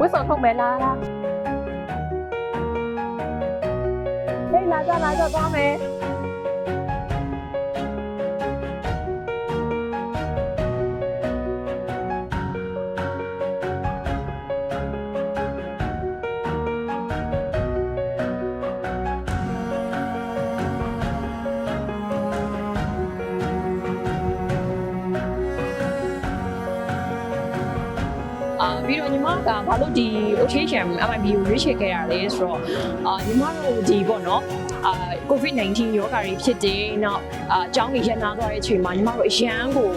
ဝစ်စုံထုတ်မယ်လားလားဟေးလာကြလာကြသွားမယ် အာပြီးတော့ညီမကဘာလို့ဒီ occasion MIB ကိုရွေးချယ်ခဲ့ရလဲဆိုတော့အာညီမတို့ဒီပေါ့နော်အာ COVID-19 ရောဂါတွေဖြစ်တယ်နောက်အာအကြောင်းတွေရန်နာသွားတဲ့အချိန်မှာညီမတို့အရန်ကို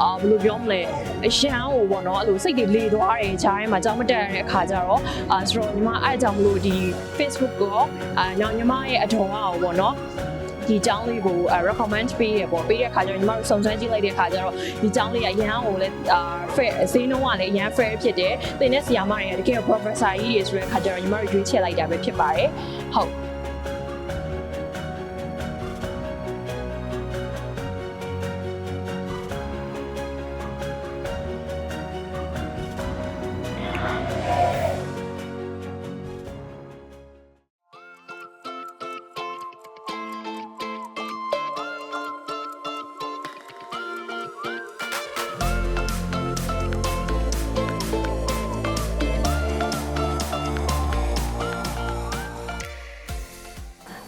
အာဘယ်လိုပြောမလဲအရန်ကိုပေါ့နော်အဲ့လိုစိတ်တွေလေသွားတယ်ဂျားထဲမှာအကြောင်းမတက်ရတဲ့အခါကျတော့အာဆိုတော့ညီမအဲ့အကြောင်းမလို့ဒီ Facebook ကိုအာနောက်ညီမရဲ့အတော်အောပေါ့နော် ဒီအကြောင်းလေးကို recommend ပေးရပေါ့ပေးတဲ့အခါကျတော့ညီမတို့စုံစမ်းကြည့်လိုက်တဲ့အခါကျတော့ဒီအကြောင်းလေးကရန်ကိုလည်းအာ fair ဈေးနှုန်းကလည်းရန် fair ဖြစ်တယ်။တင်တဲ့ဆီယာမတွေကတကယ် professor ကြီးတွေဆိုတဲ့အခါကျတော့ညီမတို့ရွေးချယ်လိုက်တာပဲဖြစ်ပါတယ်။ဟုတ်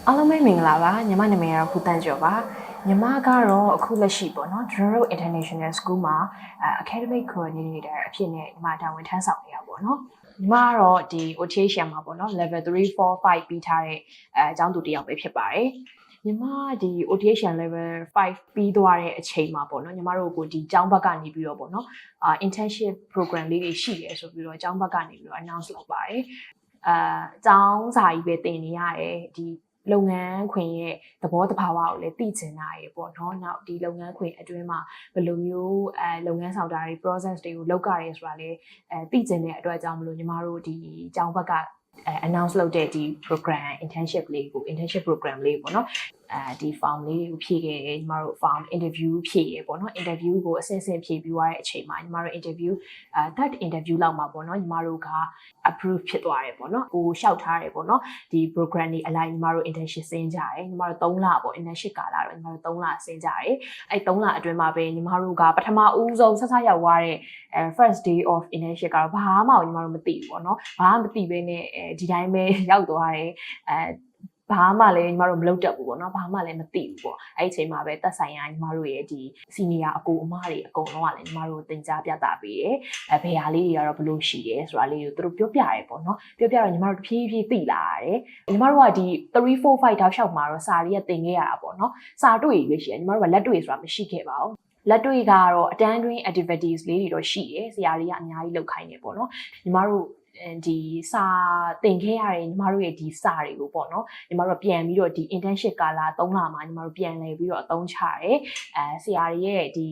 အားလုံးပဲမင်္ဂလာပါညီမနာမည်ကတော့ဖူတန့်ကျော်ပါညီမကတော့အခုလက်ရှိပေါ့နော် General International School မှာအဲ Academic Coordinator အဖြစ်နဲ့ညီမတာဝန်ထမ်းဆောင်နေရပါပေါ့နော်ညီမကတော့ဒီ OTHM မှာပေါ့နော် level 3 4 5ပြီးထားတဲ့အဲအကြောင်းသူတစ်ယောက်ပဲဖြစ်ပါတယ်ညီမဒီ OTHM level 5ပြီးသွားတဲ့အချိန်မှာပေါ့နော်ညီမတို့ကိုဒီကျောင်းဘက်ကနေပြီးတော့ပေါ့နော်အာ internship program လေးတွေရှိတယ်ဆိုပြီးတော့ကျောင်းဘက်ကနေပြီးတော့ announce လုပ်ပါတယ်အာကျောင်းစာကြီးပဲတင်နေရတယ်ဒီ လုပ်ငန်းခွင်ရဲ့သဘောတဘာဝကိုလည်းသိချင်တာရေပေါ့နော်။နောက်ဒီလုပ်ငန်းခွင်အတွင်းမှာဘယ်လိုမျိုးအဲလုပ်ငန်းဆောင်တာတွေ process တွေကိုလုပ်ကြရဲဆိုတာလည်းအဲသိချင်တဲ့အတွက်ကြောင့်မလို့ညီမတို့ဒီအကြောင်းဘက်ကအဲ announce လုပ်တဲ့ဒီ program internship လေးကို internship program လေးပေါ့နော် အဲဒီ form လေးကိုဖြည့်ခဲ့တယ်ညီမတို့ form interview ဖြည့်ရပေါ့နော် interview ကိုအဆင့်ဆင့်ဖြည့်ပြီးသွားတဲ့အချိန်မှာညီမတို့ interview အဲ third interview လောက်မှာပေါ့နော်ညီမတို့က approve ဖြစ်သွားတယ်ပေါ့နော်ကိုလျှောက်ထားတယ်ပေါ့နော်ဒီ program တွေအလိုက်ညီမတို့ internship ဆင်းကြတယ်ညီမတို့3လပေါ့ internship ကာလတော့ညီမတို့3လဆင်းကြတယ်အဲ3လအတွင်းမှာပဲညီမတို့ကပထမဦးဆုံးဆက်ဆက်ရောက်သွားတဲ့အဲ first day of internship ကတော့ဘာမှညီမတို့မသိဘူးပေါ့နော်ဘာမှမသိဘဲနဲ့အဲဒီတိုင်းပဲရောက်သွားတယ်အဲ ဘာမှလည်းညီမတို့မလုပ်တတ်ဘူးပေါ့နော်ဘာမှလည်းမသိဘူးပေါ့အဲ့ဒီအချိန်မှာပဲတက်ဆိုင်ရာညီမတို့ရဲ့ဒီ senior အကိုအမတွေအကုန်လုံးကလည်းညီမတို့သင်ကြားပြသပေးတယ်အဲဘယ်ဟာလေးတွေကတော့ဘလို့ရှိရဲဆိုတာလေးကိုသူတို့ပြောပြရဲပေါ့နော်ပြောပြတော့ညီမတို့တဖြည်းဖြည်းသိလာရတယ်ညီမတို့ကဒီ3 4 5တောက်လျှောက်မှာတော့စာရီကသင်ခဲ့ရတာပေါ့နော်စာတွေ့ရွေးရှိရညီမတို့ကလက်တွေ့ဆိုတာမရှိခဲ့ပါဘူးလက်တွေ့ကတော့အတန်းတွင်း activities လေးတွေတော့ရှိတယ်ဆရာတွေကအများကြီးလုပ်ခိုင်းနေပေါ့နော်ညီမတို့ ဒီစာသင်ခဲ့ရတဲ့ညီမတို့ရဲ့ဒီစာတွေကိုပေါ့နော်ညီမတို့ပြန်ပြီးတော့ဒီ internship ကာလ3လမှာညီမတို့ပြန်လည်ပြီးတော့အသုံးချရဲအဲဆရာတွေရဲ့ဒီ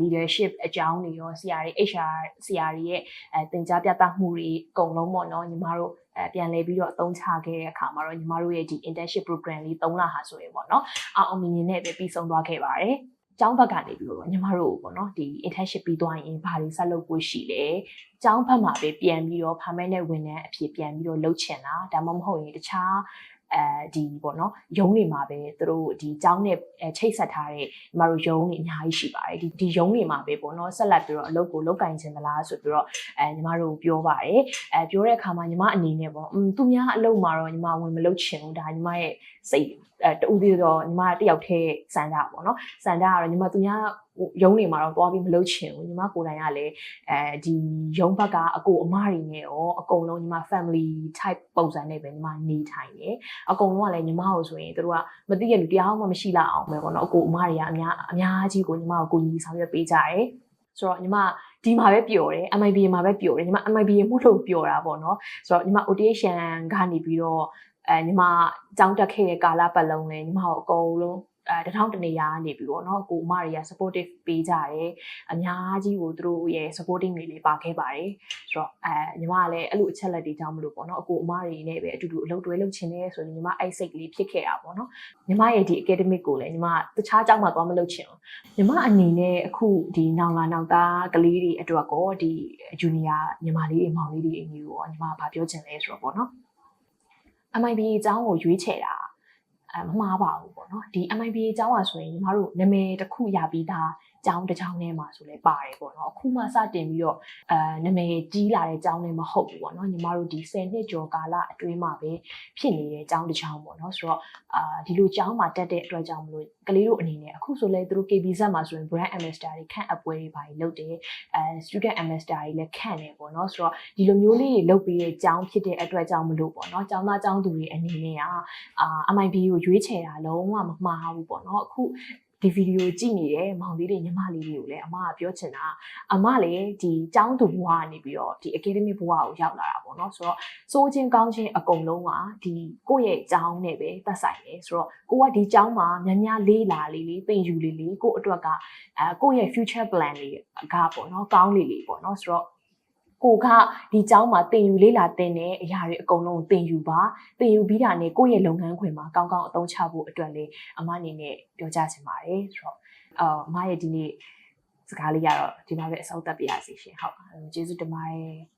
leadership အကြောင်းတွေရောဆရာတွေ HR ဆရာတွေရဲ့အဲသင်ကြားပြသမှုတွေအကုန်လုံးပေါ့နော်ညီမတို့အဲပြန်လဲပြီးတော့အသုံးချခဲ့တဲ့အခါမှာတော့ညီမတို့ရဲ့ဒီ internship program လေး3လဟာဆိုရင်ပေါ့နော်အောင်အောင်မြင်မြင်နဲ့ပဲပြီးဆုံးသွားခဲ့ပါတယ် ကျောင်းဘက်ကနေပြီးတော့ညီမတို့ပေါ့နော်ဒီ internship ပြီးသွားရင်ဘာတွေဆက်လုပ်ဖို့ရှိလဲကျောင်းဘက်မှာပဲပြန်ပြီးတော့ permanent ဝန်ထမ်းအဖြစ်ပြန်ပြီးတော့လုပ်ချင်တာဒါမှမဟုတ်ရင်တခြား အဲဒီပေါ့နော်ရုံးတွေမှာပဲသူတို့ဒီကျောင်းနဲ့ချိတ်ဆက်ထားတဲ့ညီမတို့ရုံးတွေအများကြီးရှိပါတယ်ဒီဒီရုံးတွေမှာပဲပေါ့နော်ဆက်လက်ပြီးတော့အလုပ်ကိုလုပ်ကင်ချင်မလားဆိုပြီးတော့အဲညီမတို့ပြောပါတယ်အဲပြောတဲ့အခါမှာညီမအနေနဲ့ပေါ့อืมသူများအလုပ်မှာတော့ညီမဝင်မလုပ်ချင်ဘူးဒါညီမရဲ့စိတ်အဲတူပြီးတော့ညီမတယောက်တည်းစန္ဒပေါ့နော်စန္ဒကတော့ညီမသူများ ရုံးနေမှာတော့သွားပြီးမလုပ်ချင်ဘူးညီမကိုယ်တိုင်ကလည်းအဲဒီရုံးဘက်ကအကိုအမတွေနဲ့ရောအကုန်လုံးညီမ family type ပုံစံနဲ့ပဲညီမနေထိုင်တယ်အကုန်လုံးကလည်းညီမကိုဆိုရင်တို့ကမသိရလူတရားမှမရှိလောက်အောင်ပဲပေါ့နော်အကိုအမတွေကအများအများကြီးကိုညီမကိုကိုကြီးဆောင်ရွက်ပေးကြတယ်ဆိုတော့ညီမဒီမှာပဲပျော်တယ် MIB မှာပဲပျော်တယ်ညီမ MIB မှုလို့ပျော်တာပေါ့နော်ဆိုတော့ညီမ audition ကနေပြီးတော့အဲညီမအကြောင်းတက်ခဲ့တဲ့ကာလပတ်လုံးလဲညီမကိုအကုန်လုံး အဲတထောင်တနေရာနေပြီးပေါ့နော်ကိုအမတွေက supportive ပေးကြတယ်အများကြီးကိုသူတို့ရဲ့ supporting တွေလေးပါခဲ့ပါတယ်ဆိုတော့အဲညီမကလည်းအဲ့လိုအချက်လက်တွေကြောင့်မလို့ပေါ့နော်အကိုအမတွေနဲ့ပဲအတူတူအလုပ်တွဲလုပ်ချင်တယ်ဆိုရင်ညီမအဲ့စိတ်ကလေးဖြစ်ခဲ့တာပေါ့နော်ညီမရဲ့ဒီ academic ကိုလည်းညီမတခြားကျောင်းမှာသွားမလုပ်ချင်ဘူးညီမအနေနဲ့အခုဒီနောင်လာနောက်သားကလေးတွေအတွက်ကောဒီ junior ညီမလေးတွေမောင်လေးတွေအမျိုးရောညီမဘာပြောချင်လဲဆိုတော့ပေါ့နော် MIB အကြောင်းကိုရွေးချယ်တာ အဲမမှားပါဘူးပေါ့နော်ဒီ MIB အကြောင်းอ่ะဆိုရင်ညီမတို့နာမည်တစ်ခုရပြီးသားအ ကြောင်းတစ်ကြောင်းထဲမှာဆိုလဲပါတယ်ပေါ့နော်အခုမှစတင်ပြီးတော့အဲနာမည်ကြီးလာတဲ့အကြောင်းလည်းမဟုတ်ဘူးပေါ့နော်ညီမတို့ဒီ10နှစ်ကျော်ကာလအတွင်းမှာပဲဖြစ်နေတဲ့အကြောင်းတစ်ကြောင်းပေါ့နော်ဆိုတော့အာဒီလိုအကြောင်းမှာတက်တဲ့အတွက်ကြောင့်မလို့ကလေးတို့အနေနဲ့အခုဆိုလဲသူတို့ KBZ မှာဆိုရင် brand ambassador တွေခန့်အပ်ပွဲတွေပါလုပ်တယ်အဲ student ambassador တွေလည်းခန့်နေပေါ့နော်ဆိုတော့ဒီလိုမျိုးလေးတွေလုပ်ပြီးတဲ့အကြောင်းဖြစ်တဲ့အတွက်ကြောင့်မလို့ပေါ့နော်။ကျောင်းသားကျောင်းသူတွေအနေနဲ့ကအာ MIB ကိုရွေးချယ်တာလုံးဝမမှားဘူးပေါ့နော်။အခု ဒီဗီဒီယိုကြည့်နေတဲ့မောင်လေးတွေညီမလေးတွေကိုလည်းအမကပြောချင်တာအမလည်းဒီကျောင်းသူဘဝကနေပြီးတော့ဒီ academy ဘဝကိုရောက်လာတာပေါ့နော်ဆိုတော့စိုးချင်းကောင်းချင်းအကုန်လုံးကဒီကိုယ့်ရဲ့ကျောင်းနဲ့ပဲသက်ဆိုင်တယ်ဆိုတော့ကိုကဒီကျောင်းမှာများများလေးလာလေးလေးသင်ယူလေးလေးကိုယ့်အတွက်ကအဲကိုယ့်ရဲ့ future plan လေးကပေါ့နော်ကောင်းလေးလေးပေါ့နော်ဆိုတော့ ကိုကဒီကျောင်းမှာသင်ယူလေ့လာသင်တဲ့အရာတွေအကုန်လုံးသင်ယူပါသင်ယူပြီးတာနဲ့ကိုယ့်ရဲ့လုပ်ငန်းခွင်မှာကောင်းကောင်းအသုံးချဖို့အတွက်လေအမအနေနဲ့ပြောကြားချင်ပါတယ်ဆိုတော့အာအမရဲ့ဒီနေ့စကားလေးကတော့ဒီမှာပဲအဆုံးသတ်ပြရစီရှင်ဟုတ်ကျေးဇူးတင်ပါတယ်